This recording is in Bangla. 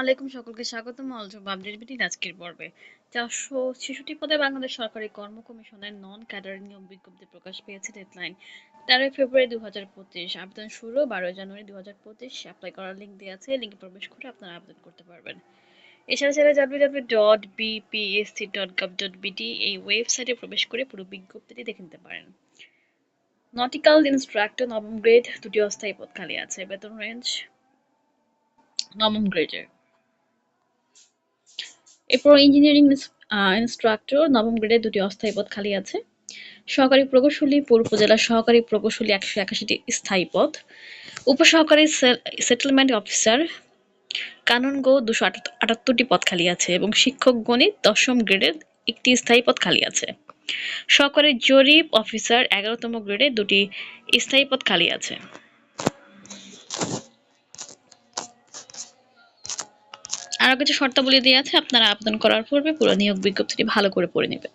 আলাইকুম সকলকে স্বাগতম আপডেট আজকের পর্বে। চারশো ছেষট্টি পদে বাংলাদেশ সরকারি কর্ম কমিশনের নন ক্যাডার নিয়োগ বিজ্ঞপ্তি প্রকাশ পেয়েছে ডেডলাইন তেরোই ফেব্রুয়ারি দু হাজার পঁচিশ। আবেদন শুরু বারোই জানুয়ারি দু হাজার পঁচিশ। অ্যাপ্লাই করার লিঙ্ক দেওয়া আছে লিঙ্কে প্রবেশ করে আপনারা আবেদন করতে পারবেন। এছাড়া dot BPSC dot gov dot BD এই ওয়েবসাইটে প্রবেশ করে পুরো বিজ্ঞপ্তিটি দেখে নিতে পারেন। নটিক্যাল নবম গ্রেড দুটি অস্থায়ী পদ খালি আছে। বেতন রেঞ্জ নবম গ্রেডের এরপর ইঞ্জিনিয়ারিং ইনস্ট্রাক্টর নবম গ্রেডে দুটি অস্থায়ী পদ খালি আছে। সহকারী প্রকৌশলী, পূর্ব উপজেলা সহকারী প্রকৌশলী একশো একাশিটি স্থায়ী পদ। উপসহকারী সেটেলমেন্ট অফিসার কানুনগো দুশো আটাত্তরটি পদ খালি আছে এবং শিক্ষক গণিত দশম গ্রেডের একটি স্থায়ী পদ খালি আছে। সহকারী জরিপ অফিসার এগারোতম গ্রেডে দুটি স্থায়ী পদ খালি আছে। আরও কিছু শর্তাবলী দেওয়া আছে, আপনারা আবেদন করার পূর্বে পুরো নিয়োগ বিজ্ঞপ্তিটি ভালো করে পড়ে নেবেন।